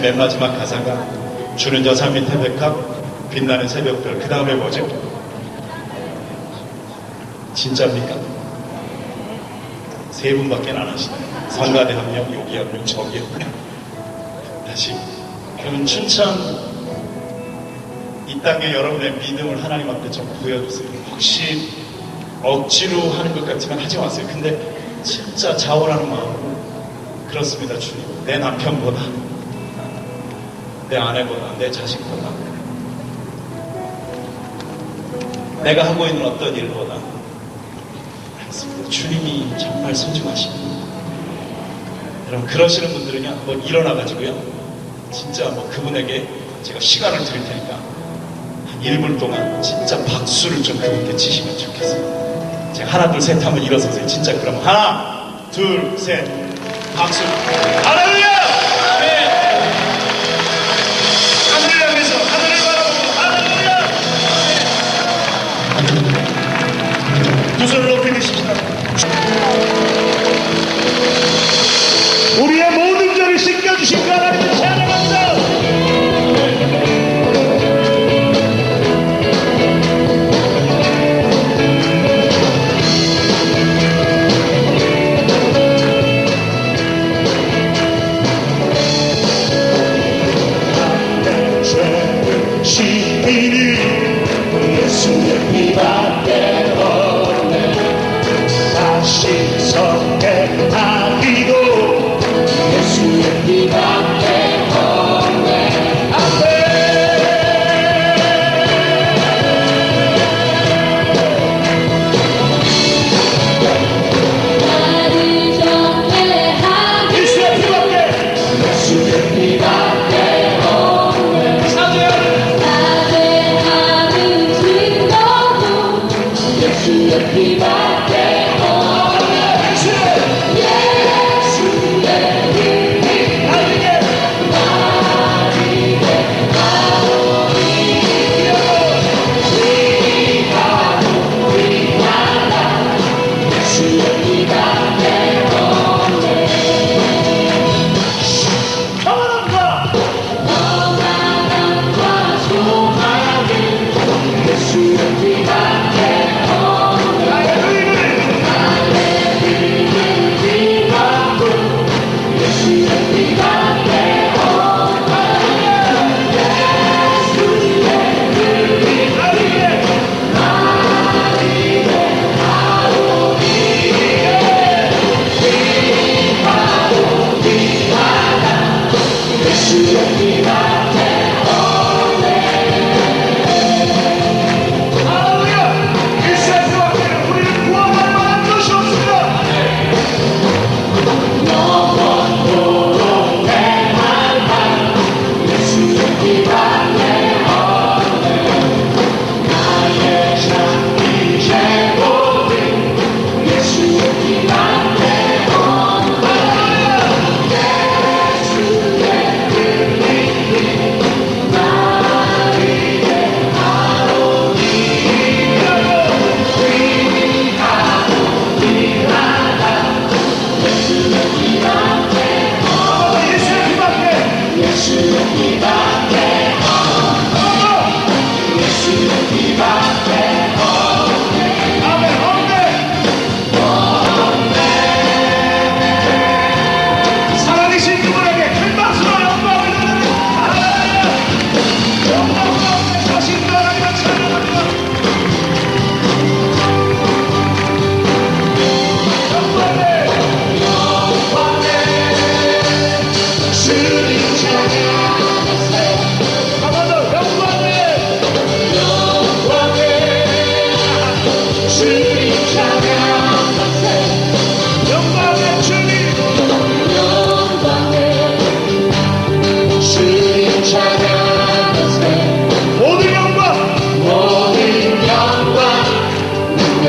맨 마지막 가사가 주는 여사 밑에 백합 빛나는 새벽별 그 다음에 뭐죠? 진짜입니까? 세 분밖에 안 하시네요. 성가대 한 명, 여기 한 명, 저기 한 명. 다시. 그러면 춘천 이 땅에 여러분의 믿음을 하나님 앞에 좀 보여주세요. 혹시 억지로 하는 것 같지만 하지 마세요. 근데 진짜 자원하는 마음으로 그렇습니다, 주님. 내 남편보다, 내 아내보다, 내 자식보다, 내가 하고 있는 어떤 일보다. 주님이 정말 소중하십니다. 여러분 그러시는 분들은요 한번 일어나가지고요 진짜 뭐 그분에게 제가 시간을 드릴 테니까 한 1분 동안 진짜 박수를 좀 그분께 치시면 좋겠어요. 제가 하나 둘 셋 하면 일어서세요. 진짜 그럼 하나 둘 셋 박수 할렐 主にだけ。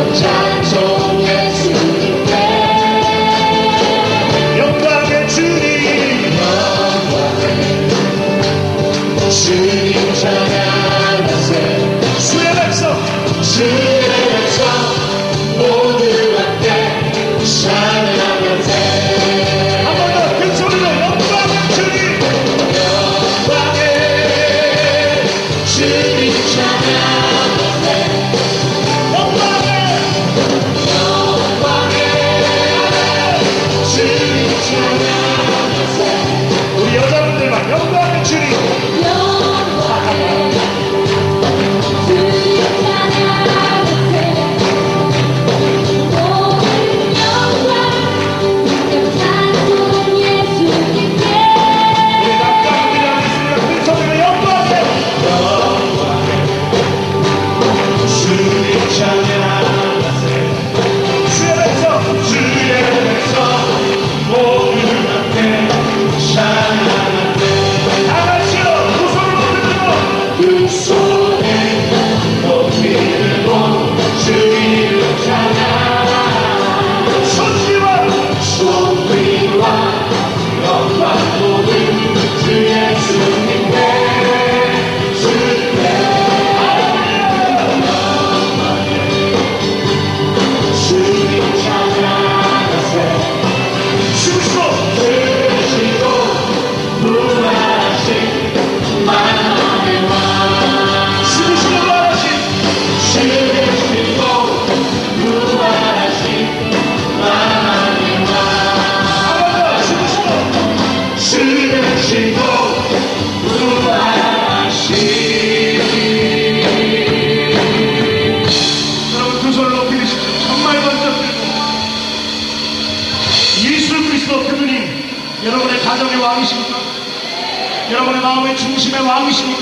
times, oh. 중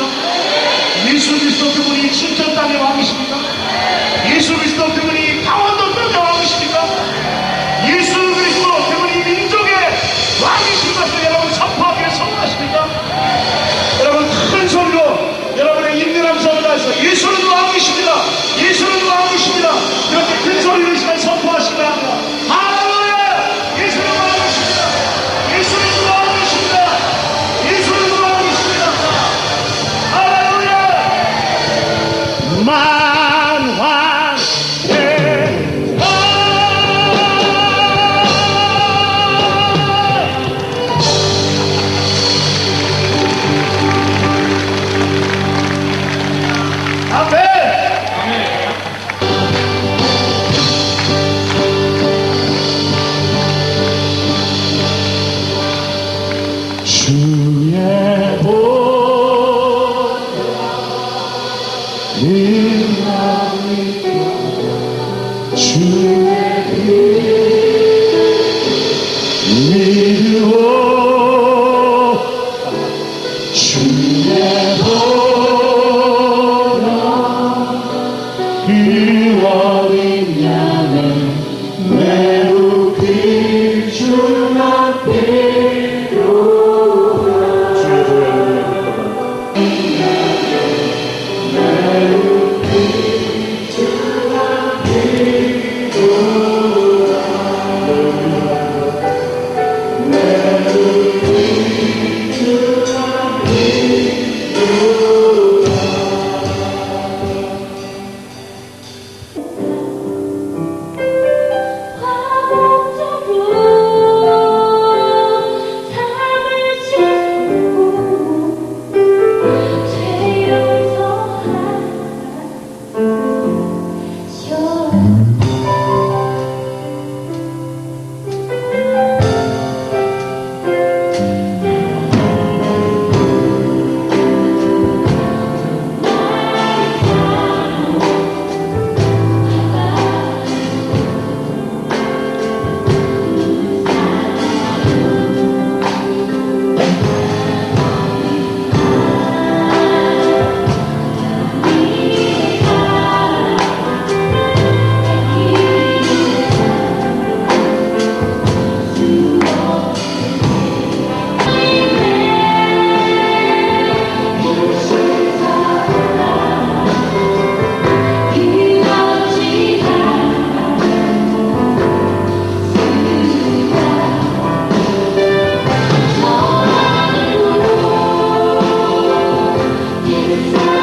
그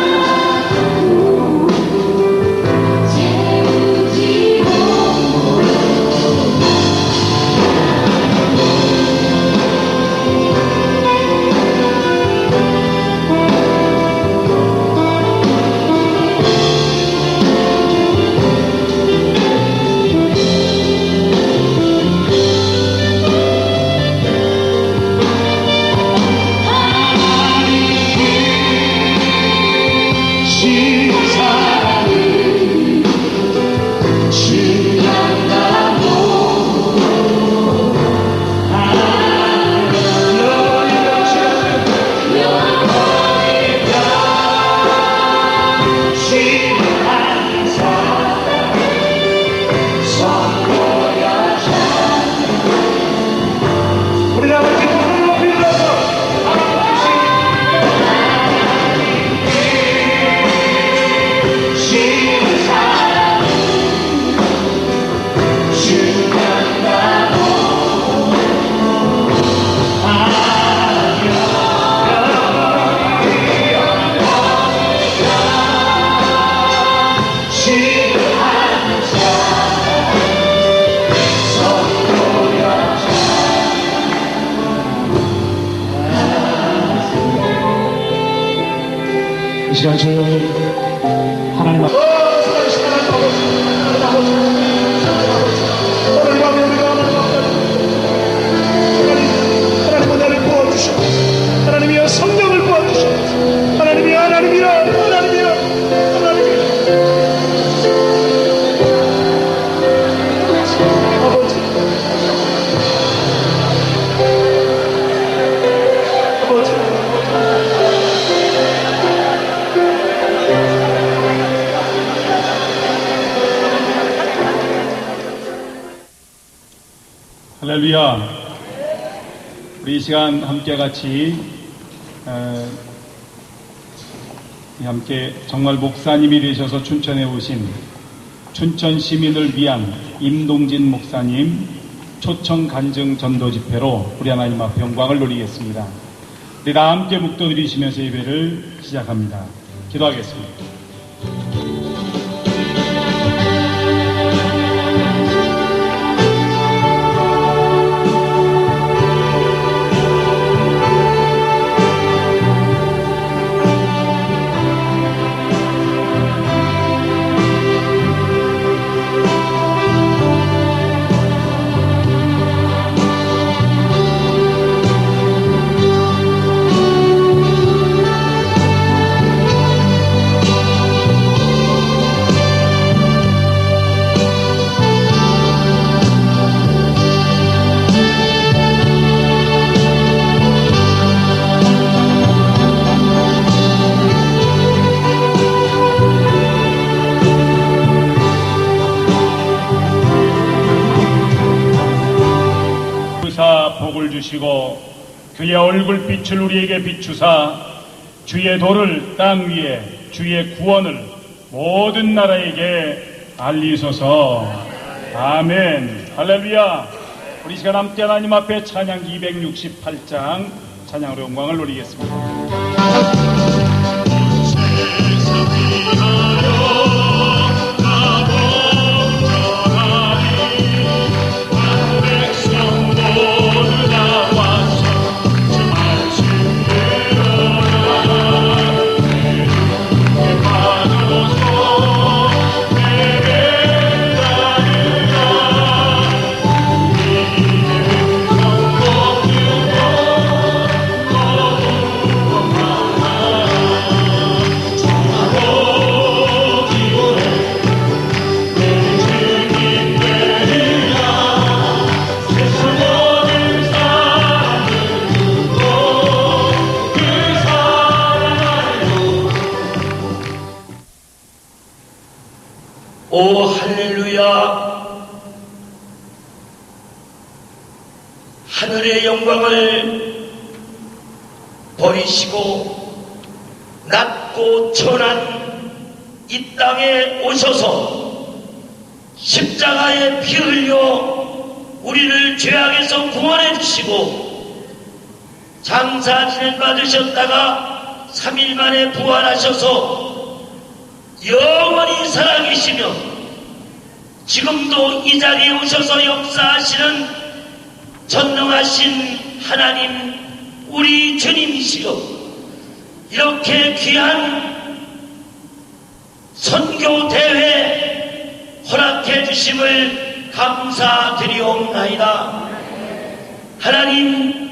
Música 시간 함께 같이 어, 함께 정말 목사님이 되셔서 춘천에 오신 춘천 시민을 위한 임동진 목사님 초청 간증 전도 집회로 우리 하나님 앞에 영광을 누리겠습니다. 우리 다 함께 묵도 드리시면서 예배를 시작합니다. 기도하겠습니다. 빛을 우리에게 비추사 주의 도를 땅 위에 주의 구원을 모든 나라에게 알리소서. 아멘. 할렐루야. 우리 시간 함께 하나님 앞에 찬양 268장 찬양으로 영광을 누리겠습니다 영광을 버리시고 낮고 천한 이 땅에 오셔서 십자가에 피 흘려 우리를 죄악에서 구원해 주시고 장사 진행 받으셨다가 3일 만에 부활하셔서 영원히 살아계시며 지금도 이 자리에 오셔서 역사하시는 전능하신 하나님 우리 주님이시여 이렇게 귀한 선교 대회 허락해 주심을 감사드리옵나이다. 하나님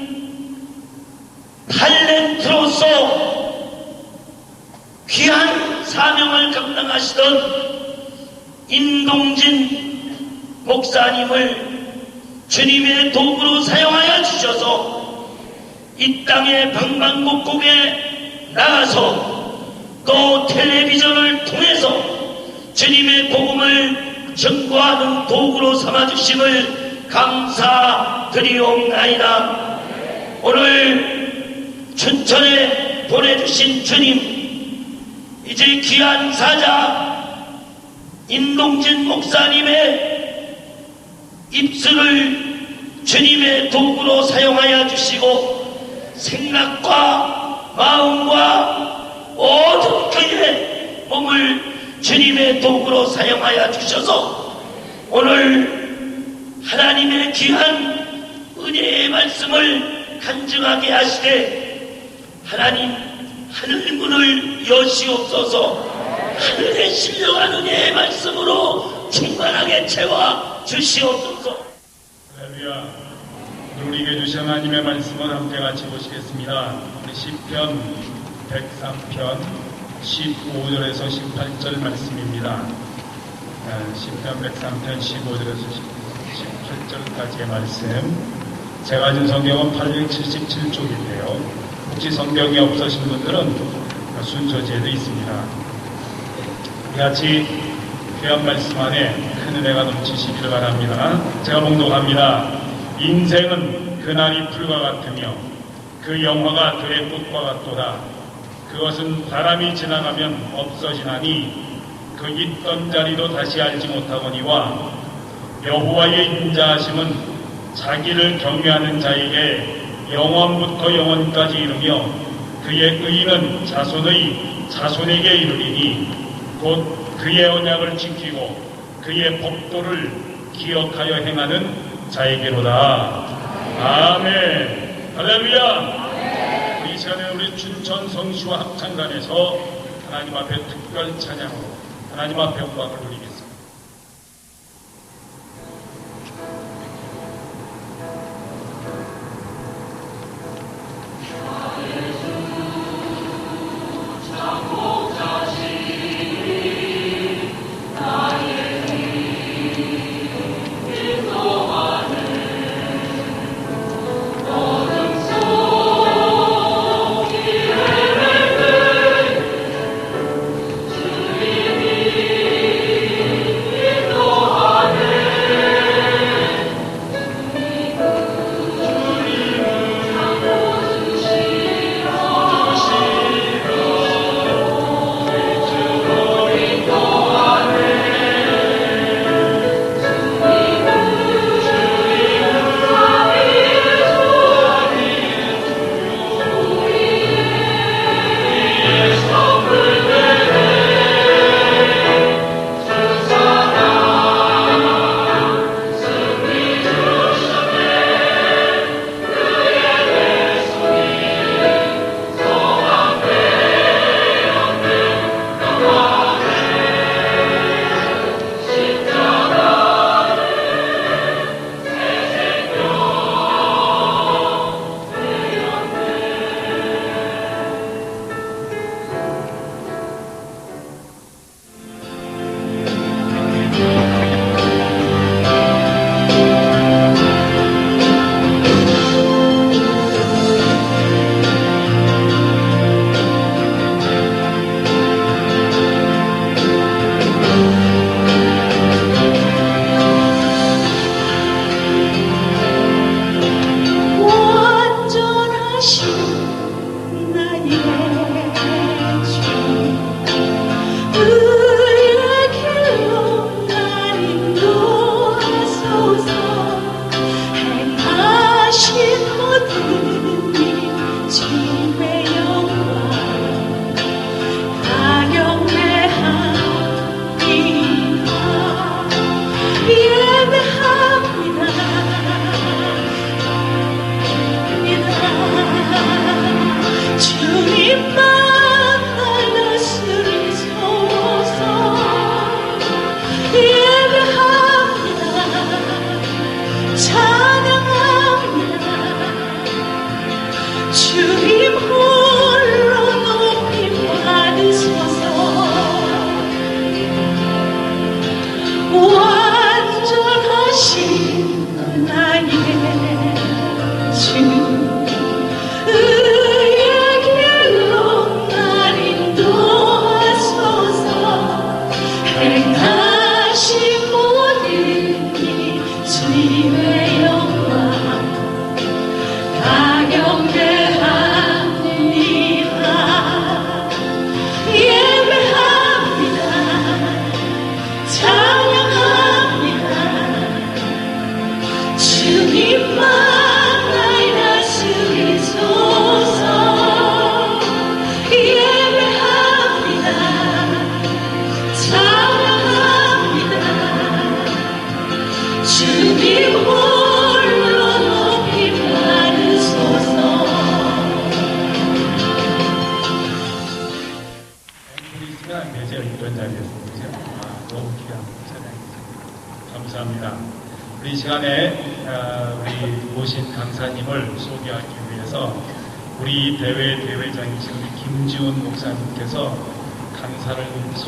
탤런트로서 귀한 사명을 감당하시던 임동진 목사님을 주님의 도구로 사용하여 주셔서 이 땅의 방방곡곡에 나가서 또 텔레비전을 통해 증거하는 도구로 삼아주심을 감사드리옵나이다. 오늘 춘천에 보내주신 주님, 이제 귀한 사자 임동진 목사님의 입술을 주님의 도구로 사용하여 주시고 생각과 마음과 모든 그의 몸을 주님의 도구로 사용하여 주셔서 오늘 하나님의 귀한 은혜의 말씀을 간증하게 하시되 하나님 하늘 문을 여시옵소서. 하늘에 신령한 은혜의 말씀으로 충만하게 채워 주시옵소서 할렐루야. 우리 우리에게 주신 하나님의 말씀을 함께 같이 보시겠습니다. 우리 시편 103편 15절에서 18절 말씀입니다. 아, 시편 103편 15절에서 18절까지의 말씀. 제가 준 성경은 877쪽인데요. 혹시 성경이 없으신 분들은 순서지에도 있습니다. 같이 귀한 말씀 안에 큰 은혜가 넘치시기를 바랍니다. 제가 봉독합니다. 인생은 그날이 풀과 같으며 그 영화가 들의 꽃과 같도다. 그것은 바람이 지나가면 없어지나니 그 있던 자리도 다시 알지 못하거니와 여호와의 인자하심은 자기를 경외하는 자에게 영원부터 영원까지 이르며 그의 의는 자손의 자손에게 이르리니 곧 그의 언약을 지키고 그의 법도를 기억하여 행하는 자에게로다. 아멘. 할렐루야. 이 시간에 우리 춘천 성시와 합창단에서 하나님 앞에 특별 찬양으로 하나님 앞에 영광을 돌리겠습니다.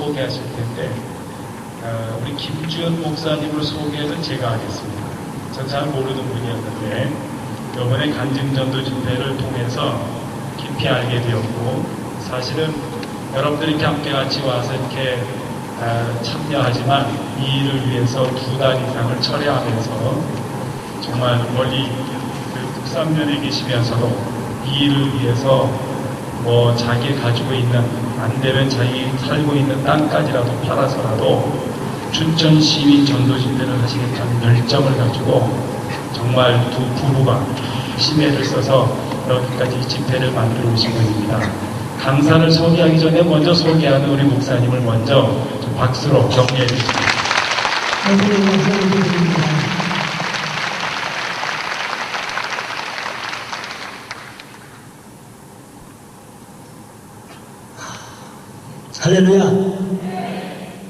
소개하실 텐데 아, 우리 김지훈 목사님을 소개는 제가 하겠습니다. 전 잘 모르는 분이었는데 이번에 간증전도 집회를 통해서 깊이 알게 되었고 사실은 여러분들이 함께 같이 와서 이렇게 아, 참여하지만 이 일을 위해서 두 달 이상을 철회하면서 정말 멀리 그 북삼면에 계시면서도 이 일을 위해서 뭐 자기 가지고 있는 안 되면 자기 살고 있는 땅까지라도 팔아서라도 춘천 시민 전도 집회를 하시겠다는 열정을 가지고 정말 두 부부가 심혈을 써서 여기까지 집회를 만들어 오신 분입니다. 강사를 소개하기 전에 먼저 소개하는 우리 목사님을 먼저 좀 박수로 격려해 주십시오. 할렐루야.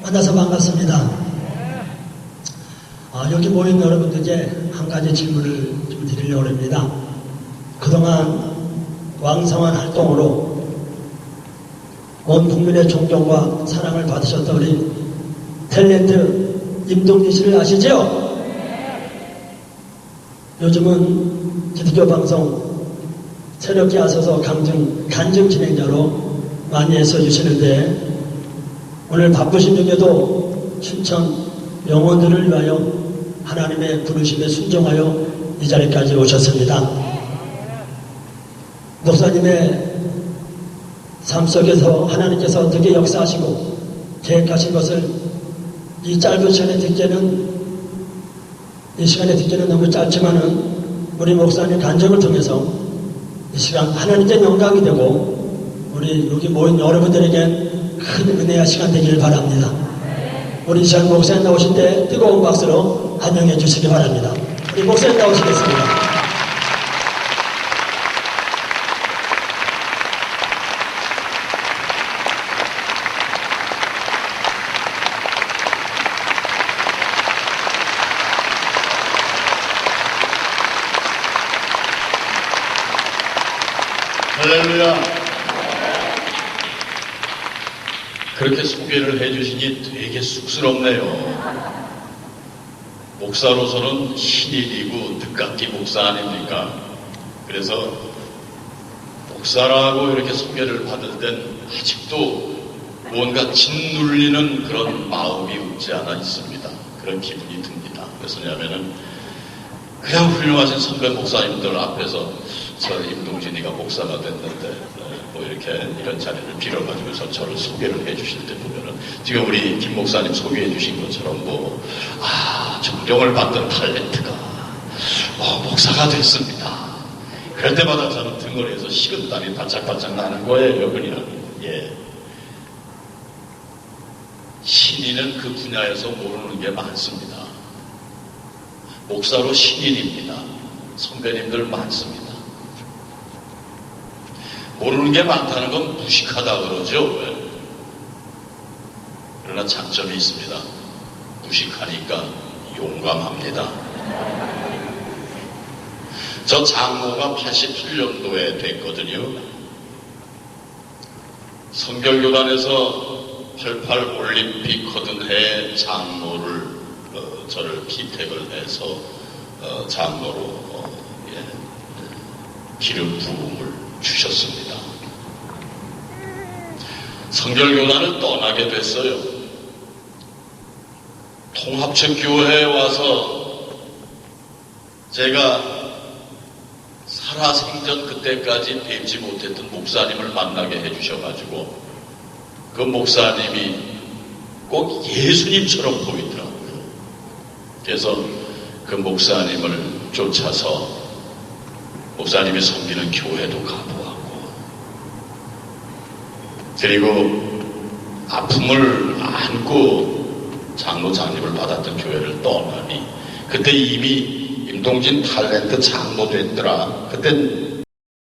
만나서 반갑습니다. 아, 여기 모인 여러분들께 한 가지 질문을 좀 드리려고 합니다. 그동안 왕성한 활동으로 온 국민의 존경과 사랑을 받으셨던 우리 탤런트 임동진 씨를 아시죠? 요즘은 기독교 방송 새롭게 하셔서 강증, 간증 진행자로 많이 애써주시는데 오늘 바쁘신 중에도 춘천 영혼들을 위하여 하나님의 부르심에 순종하여 이 자리까지 오셨습니다. 목사님의 삶 속에서 하나님께서 어떻게 역사하시고 계획하신 것을 이 짧은 시간에 듣기에는 이 시간에 듣기는 너무 짧지만은 우리 목사님 간증을 통해서 이 시간 하나님께 영광이 되고 우리 여기 모인 여러분들에게 큰 은혜의 시간 되기를 바랍니다. 우리 이 시간 목사님 나오실 때 뜨거운 박수로 환영해 주시기 바랍니다. 우리 목사님 나오시겠습니다. 할렐루야. 소개를 해주시니 되게 쑥스럽네요. 목사로서는 신일이고 늦깎이 목사 아닙니까? 그래서 목사라고 이렇게 소개를 받을 땐 아직도 뭔가 짓눌리는 그런 마음이 없지 않아 있습니다. 그런 기분이 듭니다. 왜냐하면은 그냥 훌륭하신 선배 목사님들 앞에서 저 임동진이가 목사가 됐는데 네, 뭐 이렇게 이런 자리를 빌어가지고서 저를 소개를 해주실 때 보면은 지금 우리 김 목사님 소개해 주신 것처럼 뭐 아 존경을 받던 탤런트가 어, 목사가 됐습니다. 그럴 때마다 저는 등골에서 식은땀이 바짝바짝 나는 거예요, 그냥. 예. 신인은 그 분야에서 모르는 게 많습니다. 목사로 신인입니다. 선배님들 많습니다. 모르는 게 많다는 건 무식하다 그러죠. 왜? 그러나 장점이 있습니다. 무식하니까 용감합니다. 저 장모가 87년도에 됐거든요. 성결교단에서 88 올림픽 거둔 해 장로를 어, 저를 피택을 해서 어, 장로로 어, 예, 기름 부음을 주셨습니다. 성결교단을 떠나게 됐어요. 통합청 교회에 와서 제가 살아생전 그때까지 뵙지 못했던 목사님을 만나게 해주셔가지고 그 목사님이 꼭 예수님처럼 보이더라고요. 그래서 그 목사님을 쫓아서 목사님이 섬기는 교회도 가보았고 그리고 아픔을 안고 장로 장립을 받았던 교회를 떠나니 그때 이미 임동진 탤런트 장로 됐더라. 그땐